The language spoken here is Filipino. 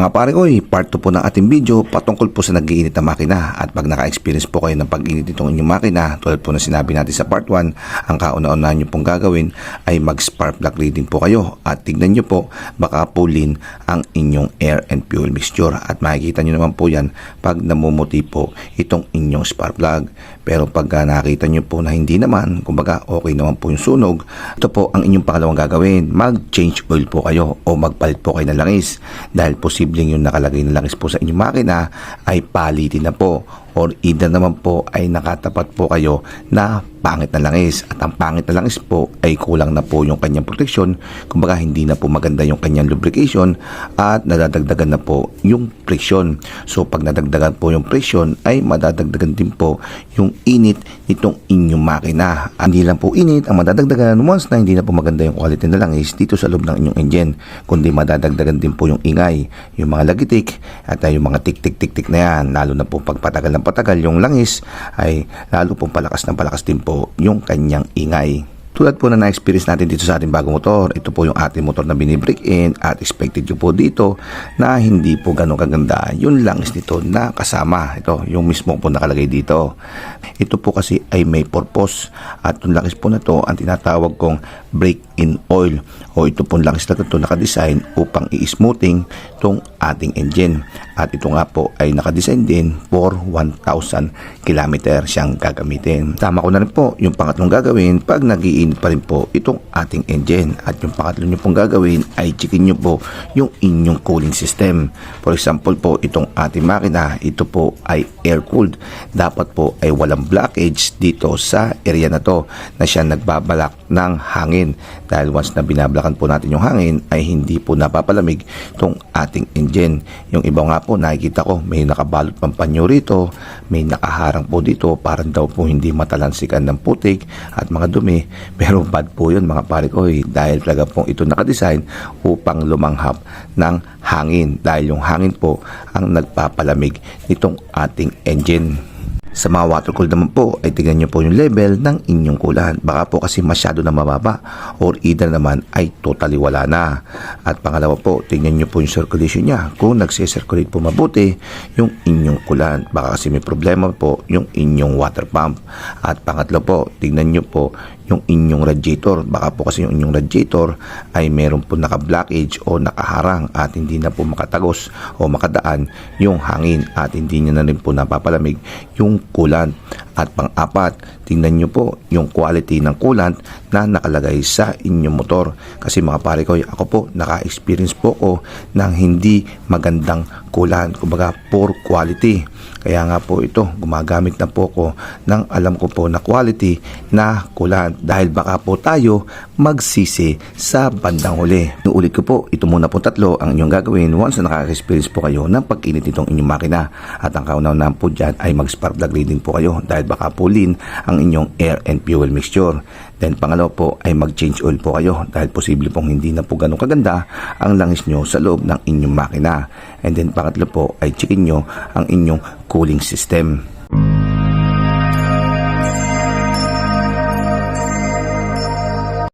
Mga pare eh, part 2 po ng ating video patungkol po sa nag-iinit na makina. At pag naka-experience po kayo ng pag-init nitong inyong makina tulad po na sinabi natin sa part 1 ang kauna-unahan nyo pong gagawin ay mag-spark plug reading po kayo. At tignan nyo po baka pulin ang inyong air and fuel mixture. At makikita nyo naman po yan pag namumuti po itong inyong spark plug. Pero pag ah, nakita nyo po na hindi naman kumbaga okay naman po yung sunog ito po ang inyong pangalawang gagawin. Mag-change oil po kayo o magpalit po kayo ng langis. Dahil posibleng yung nakalagay na langis po sa inyong makina ay palitin na po or either naman po ay nakatapat po kayo na pangit na langis. At ang pangit na langis po ay kulang na po yung kanyang proteksyon. Kumbaga hindi na po maganda yung kanyang lubrication at nadadagdagan na po yung presyon. So pag nadagdagan po yung presyon ay madadagdagan din po yung init nitong inyong makina. Hindi lang po init ang madadagdagan once na hindi na po maganda yung quality na langis dito sa loob ng inyong engine kundi madadagdagan din po yung ingay yung mga lagitik at yung mga tik-tik-tik-tik na yan lalo na po pag patagal ng patagal yung langis ay lalo pong palakas ng palakas din po yung kanyang ingay. Tulad po na na-experience natin dito sa ating bagong motor, ito po yung ating motor na binibreak in at expected nyo po dito na hindi po ganun kaganda yung langis nito na kasama. Ito, yung mismo po nakalagay dito. Ito po kasi ay may purpose at yung langis po na to ang tinatawag kong break-in oil o ito pong langis na ito nakadesign upang i-smoothing itong ating engine. At ito nga po ay nakadesign din for 1,000 km siyang gagamitin. Tama ko na rin po yung pangatlong gagawin pag nagiinit pa rin po itong ating engine. At yung pangatlo nyo pong gagawin ay checkin nyo po yung inyong cooling system. For example po itong ating makina, ito po ay air cooled. Dapat po ay walang blockage dito sa area na to na siya nagbabalak ng hangin. Dahil once na binablakan po natin yung hangin ay hindi po napapalamig itong ating engine. Yung iba nga po nakikita ko may nakabalot pang panyo rito, may nakaharang po dito parang daw po hindi matalansikan ng putik at mga dumi. Pero bad po yun mga pare ko eh, dahil talaga pong ito nakadesign upang lumanghap ng hangin dahil yung hangin po ang nagpapalamig nitong ating engine. Sa mga water cooled naman po ay tignan nyo po yung level ng inyong kulan. Baka po kasi masyado na mababa or either naman ay totally wala na. At pangalawa po, tignan nyo po yung circulation niya. Kung nagse-circulate po mabuti yung inyong kulan. Baka kasi may problema po yung inyong water pump. At pangatlo po, tignan nyo po yung inyong radiator. Baka po kasi yung inyong radiator ay meron po naka-blockage o nakaharang at hindi na po makatagos o makadaan yung hangin at hindi niya na rin po napapalamig yung coolant. At pang-apat, tingnan nyo po yung quality ng coolant na nakalagay sa inyong motor. Kasi mga pare ko, ako po, naka-experience po ko ng hindi magandang coolant. Kumbaga, poor quality. Kaya nga po ito, gumagamit na po ko ng alam ko po na quality na coolant dahil baka po tayo magsisi sa bandang huli. Ulit ko po, ito muna po tatlo ang inyong gagawin once na nakaka-experience po kayo ng pag-init nitong inyong makina. At ang kaunaw po dyan ay mag-spark plug reading po kayo dahil baka pulin ang inyong air and fuel mixture. Then pangalawa po ay mag-change oil po kayo dahil posible pong hindi na po ganun kaganda ang langis nyo sa loob ng inyong makina. And then pangatlo po ay checkin nyo ang inyong cooling system.